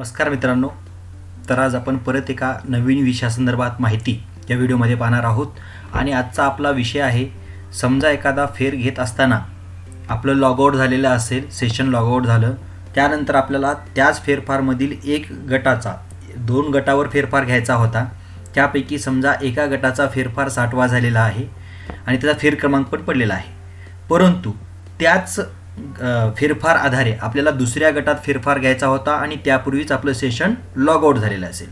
नमस्कार मित्रांनो. तर आज आपण परत एका नवीन विषयासंदर्भात माहिती या व्हिडिओमध्ये पाहणार आहोत. आणि आजचा आपला विषय आहे समजा एखादा फेर घेत असताना आपलं लॉगआउट झालेलं असेल सेशन लॉगआउट झालं त्यानंतर आपल्याला त्याच फेरफारमधील एक गटाचा दोन गटावर फेरफार घ्यायचा होता. त्यापैकी समजा एका गटाचा फेरफार साठवा झालेला आहे आणि त्याचा फेर क्रमांक पण पडलेला आहे. परंतु त्याच फेरफार आधारे आपल्याला दुसऱ्या गटात फेरफार घ्यायचा होता आणि त्यापूर्वीच आपलं सेशन लॉग आउट झालेलं असेल.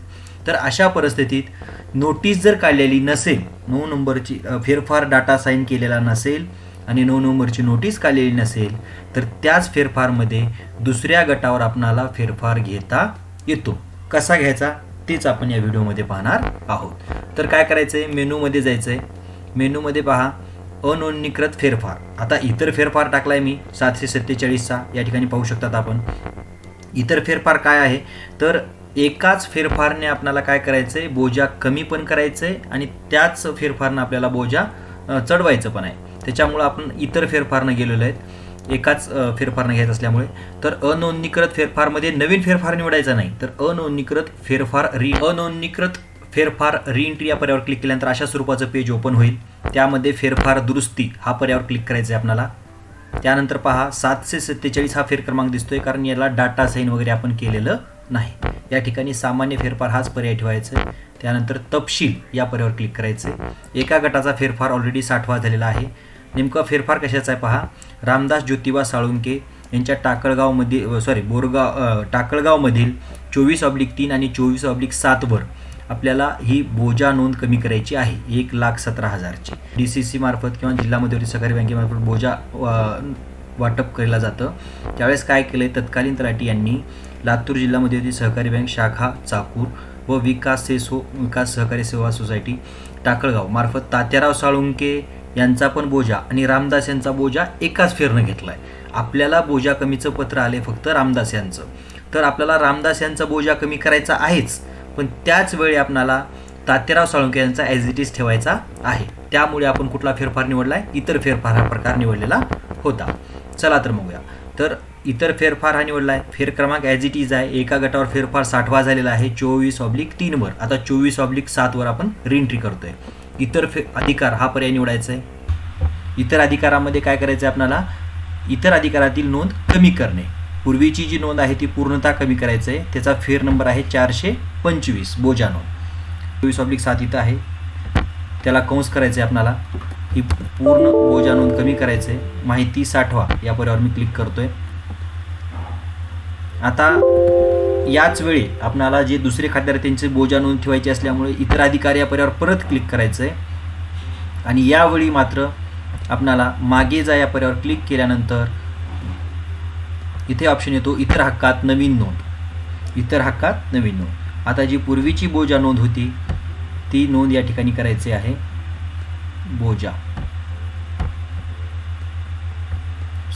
तर अशा परिस्थितीत नोटीस जर काढलेली नसेल नऊ नंबरची फेरफार डाटा साईन केलेला नसेल आणि नऊ नंबरची नोटीस काढलेली नसेल तर त्याच फेरफारमध्ये दुसऱ्या गटावर आपणाला फेरफार घेता येतो. कसा घ्यायचा? तेच आपण या व्हिडिओमध्ये पाहणार आहोत. तर काय करायचं आहे मेनूमध्ये जायचं आहे मेनूमध्ये पहा अनोंदणीकृत फेरफार. आता इतर फेरफार टाकलाय मी सातशे सत्तेचाळीसचा या ठिकाणी पाहू शकतात आपण. इतर फेरफार काय आहे? तर एकाच फेरफारने आपल्याला काय करायचं आहे बोजा कमी पण करायचं आहे आणि त्याच फेरफारनं आपल्याला बोजा चढवायचं पण आहे. त्याच्यामुळं आपण इतर फेरफारनं गेलेलो आहेत. एकाच फेरफारनं घ्यायचं असल्यामुळे. तर अनोंदणीकृत फेरफारमध्ये नवीन फेरफार निवडायचा नाही. तर अनोंदणीकृत फेरफार री अनोंदणीकृत फेरफार रिएंट्री या पर्यावर क्लिक केल्यानंतर अशा स्वरूपाचं पेज ओपन होईल. त्यामध्ये फेरफार दुरुस्ती हा पर्यावर क्लिक करायचा आहे आपल्याला त्यानंतर पहा सातशे सत्तेचाळीस हा फेर क्रमांक दिसतोय कारण याला डाटा साईन वगैरे आपण केलेलं नाही. या ठिकाणी सामान्य फेरफार हाच पर्याय ठेवायचा आहे. त्यानंतर तपशील या पर्यावर क्लिक करायचं आहे एका गटाचा फेरफार ऑलरेडी साठवा झालेला आहे. नेमका फेरफार कशाचा आहे पहा? रामदास ज्योतिबा साळुंके यांच्या टाकळगावमध्ये सॉरी बोरगाव टाकळगावमधील चोवीस ऑब्लिक तीन आणि चोवीस ऑब्लिक सातवर आपल्याला ही बोजा नोंद कमी करायची आहे एक लाख सतरा हजारची. डी सी सी मार्फत किंवा जिल्हा मध्यवर्ती सहकारी बँकेमार्फत बोजा वाटप केलं जातं. त्यावेळेस काय केलं आहे तत्कालीन तलाठी यांनी लातूर जिल्हा मध्यवर्ती सहकारी बँक शाखा चाकूर व विकास सेसो विकास सहकारी सेवा सोसायटी टाकळगाव मार्फत तात्याराव साळुंके यांचा पण बोजा आणि रामदास यांचा बोजा एकाच फेरनं घेतला आहे आपल्याला बोजा कमीचं पत्र आले फक्त रामदास यांचं. तर आपल्याला रामदास यांचा बोजा कमी करायचा आहेच. पण त्याच वेळी आपणाला तात्याराव साळुंके यांचा ॲज इट इज ठेवायचा आहे. त्यामुळे आपण कुठला फेरफार निवडला आहे इतर फेरफार हा प्रकार निवडलेला होता. चला तर बघूया तर इतर फेरफार हा निवडला आहे फेर क्रमांक ॲज इट इज आहे. एका गटावर फेरफार साठवा झालेला आहे. चोवीस ऑब्लिक तीनवर आता चोवीस ऑब्लिक सातवर आपण रिएंट्री करतोय. इतर फे अधिकार हा पर्याय निवडायचा आहे. इतर अधिकारामध्ये काय करायचं आहे आपल्याला इतर अधिकारातील नोंद कमी करणे. पूर्वीची जी नोंद आहे ती पूर्णता कमी करायचं आहे त्याचा फेर नंबर आहे चारशे पंचवीस बोजा नोंद. चोवीस ऑब्लिक सात इथं आहे. त्याला कंस करायचं आहे आपणाला. ही पूर्ण बोजा नोंद कमी करायचं आहे माहिती साठवा या पर्यावर मी क्लिक करतोय. आता याच वेळी आपणाला जे दुसरे खात्यावर त्यांचे बोजा नोंद ठेवायचे असल्यामुळे इतर अधिकारी या पर्यावर परत क्लिक करायचं आहे आणि यावेळी मात्र आपणाला मागे जा या पर्यावर क्लिक केल्यानंतर इथे ऑप्शन येतो इतर हक्कात नवीन नोंद. इतर हक्कात नवीन नोंद. आता जी पूर्वीची बोजा नोंद होती ती नोंद या ठिकाणी करायची आहे. बोजा.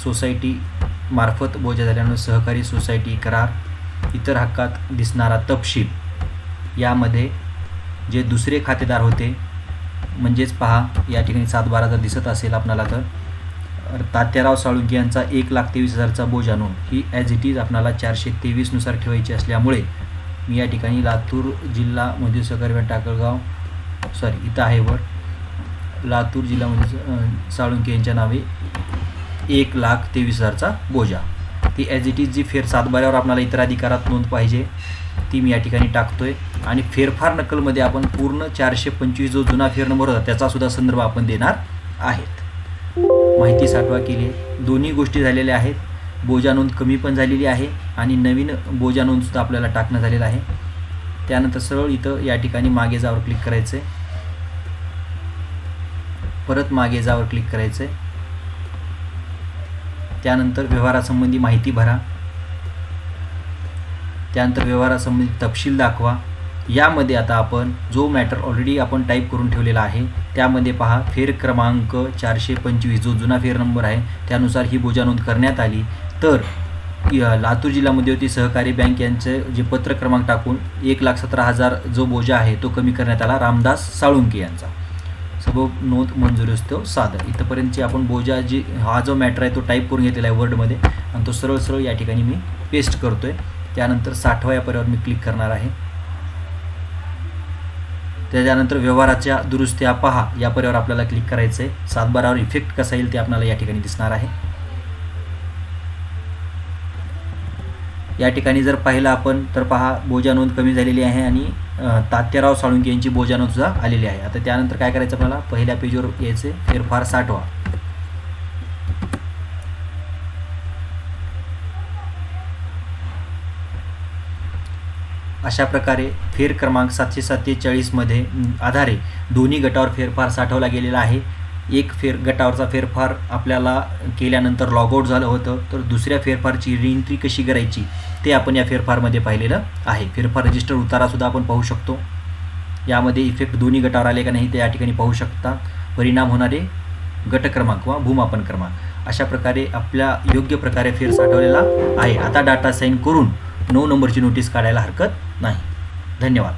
सोसायटी मार्फत बोजा झाल्यानं सहकारी सोसायटी करार इतर हक्कात दिसणारा तपशील. यामध्ये जे दुसरे खातेदार होते म्हणजेच पहा या ठिकाणी सात बारा जर दिसत असेल आपणाला तर तात्याराव साळुंके यांचा एक लाख तेवीस हजारचा बोजा नोंद ही ॲज इट इज आपणाला चारशे तेवीसनुसार ठेवायची असल्यामुळे मी या ठिकाणी लातूर जिल्हा मधील सहकारी बँक टाकळगाव सॉरी इथं आहे वर. लातूर जिल्ह्यामध्ये अं, साळुंके यांच्या नावे एक लाख तेवीस हजारचा बोजा. ती ॲज इट इज जी फेर सातबाऱ्यावर आपल्याला इतर अधिकारात नोंद पाहिजे ती मी या ठिकाणी टाकतो आहे आणि फेरफार नकलमध्ये आपण पूर्ण चारशे पंचवीस जो जुना फेर नंबर होता त्याचासुद्धा संदर्भ आपण देणार आहेत. माहिती साठवा केली. दोन्ही गोष्टी झालेल्या आहेत. बोजा नोंद कमी पण झालेली आहे आणि नवीन बोजा नोंदसुद्धा आपल्याला टाकणं झालेलं आहे. त्यानंतर सरळ इथं या ठिकाणी मागे जावर क्लिक करायचं आहे परत मागे जावर क्लिक करायचं आहे त्यानंतर व्यवहारासंबंधी माहिती भरा. त्यानंतर व्यवहारासंबंधी तपशील दाखवा. यामध्ये आता आपण जो मॅटर ऑलरेडी आपण टाईप करून ठेवलेला आहे त्यामध्ये पहा फेर क्रमांक चारशे पंचवीस जो जुना फेर नंबर आहे त्यानुसार ही बोजा नोंद करण्यात आली. तर लातूर जिल्ह्यामध्ये होती सहकारी बँक यांचे जे पत्र क्रमांक टाकून एक लाख सतरा हजार जो बोजा आहे तो कमी करण्यात आला रामदास साळुंके यांचा. सबब नोंद मंजुरी असतो सादर. इथंपर्यंतची आपण बोजा जी हा जो मॅटर आहे तो टाईप करून घेतलेला आहे वर्डमध्ये आणि तो सरळ सरळ या ठिकाणी मी पेस्ट करतो आहे त्यानंतर साठवा या पर्यावर मी क्लिक करणार आहे. त्याच्यानंतर व्यवहाराच्या दुरुस्त्या पहा या पर्यावर आपल्याला क्लिक करायचं आहे सातबारावर इफेक्ट कसा येईल ते आपल्याला या ठिकाणी दिसणार आहे. या ठिकाणी जर पाहिलं आपण तर पहा बोजा नोंद कमी झालेली आहे आणि तात्याराव साळुंके यांची बोजा सुद्धा आलेली आहे. आता त्यानंतर काय करायचं आपल्याला? पहिल्या पेजवर यायचे फेरफार साठवा. अशा प्रकारे फेर क्रमांक सातशे सत्तेचाळीसमध्ये आधारे दोन्ही गटावर फेरफार साठवला गेलेला आहे. एक फेर गटावरचा फेरफार आपल्याला केल्यानंतर लॉगआउट झालं होतं. तर दुसऱ्या फेरफारची रिएंट्री कशी करायची ते आपण या फेरफारमध्ये पाहिलेलं आहे. फेरफार रजिस्टर उतारासुद्धा आपण पाहू शकतो. यामध्ये इफेक्ट दोन्ही गटावर आले का नाही ते या ठिकाणी पाहू शकता. परिणाम होणारे गट क्रमांक किंवा भूमापन क्रमांक. अशा प्रकारे आपल्या योग्य प्रकारे फेर साठवलेला आहे. आता डाटा साईन करून नऊ नंबरची नोटीस काढायला हरकत नाही धन्यवाद